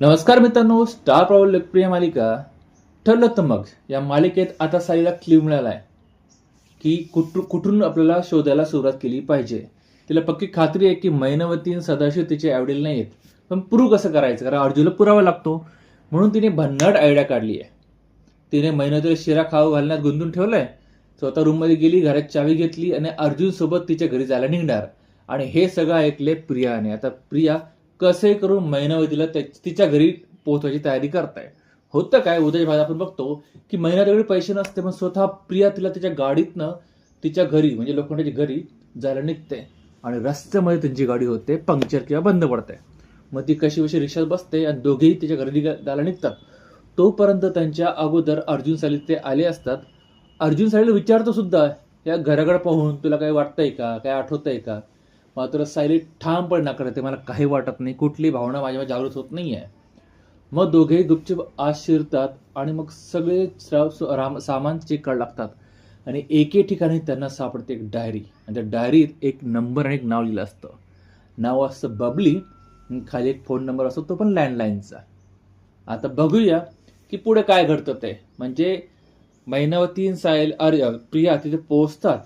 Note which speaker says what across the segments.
Speaker 1: नमस्कार मित्रांनो star problem लोकप्रिय मालिका ठरलं तर मग. या मालिकेत आता साईला क्ल्यू मिळाला आहे की कुठ कुठून आपल्याला शोधायला सुरुवात केली पाहिजे. तिला पक्की खात्री आहे की मैनवती सदाशिव तिचे आवडील नाही आहेत पण प्रूव्ह कसं करायचं? कारण अर्जुनला पुरावा लागतो. म्हणून तिने भन्नाट आयडिया काढली आहे. तिने मैनवतीला शिरा खाऊ घालण्यात गुंतून ठेवलं आहे स्वतः रूममध्ये गेली घरात चावी घेतली आणि अर्जुनसोबत तिच्या घरी जायला निघणार. आणि हे सगळं ऐकले प्रियाने. आता प्रिया कसे करून मैनावतीला तिला तिच्या घरी पोहोचवायची तयारी करताय? होतं काय? उद्याच्या भागात आपण बघतो की महिन्याकडे पैसे नसते पण स्वतः प्रिया तिला तिच्या गाडीतनं तिच्या घरी म्हणजे लोखंडाच्या घरी जायला निघते आणि रस्त्यामध्ये त्यांची गाडी होते पंक्चर किंवा बंद पडते. मग ती कशी कशी रिक्षात बसते आणि दोघेही तिच्या घरी जायला निघतात. तोपर्यंत त्यांच्या अगोदर अर्जुन साली ते आले असतात. अर्जुन सालीला विचारतो सुद्धा या घराकडे पाहून तुला काही वाटतंय का? काय आठवतंय का? मात्र सायली ठामपणे नाकारते मला काही वाटत नाही. कुठली भावना माझ्या जागृत होत नाही आहे मग दोघेही गुपचूप आत शिरतात आणि मग सगळे स्रा- राम सामान चेक करायला लागतात. आणि एके ठिकाणी त्यांना सापडते एक डायरी आणि त्या डायरीत एक नंबर आणि एक नाव लिहिलं असतं. नाव असतं बबली खाली एक फोन नंबर असतो तो पण लँडलाईनचा आता बघूया की पुढे काय घडतं ते. म्हणजे महिनावर तीन सायल अरे प्रिया तिथे पोहोचतात.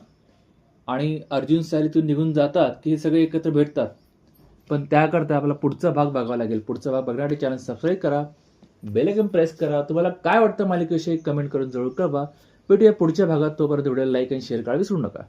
Speaker 1: आणि अर्जुन सायल निघून जातात की हे सगळे एकत्र भेटतात. पण त्याकरता आपला पुढचा भाग बघावा लागेल. पुढचा भाग बघण्यासाठी चॅनल सबस्क्राईब करा बेल प्रेस करा. तुम्हाला काय वाटतं मालिकेविषयी कमेंट करून जरूर कळवा. भेटूया पुढच्या भागात. तोपर्यंत व्हिडिओ लाईक आणि शेअर करा विसरू नका.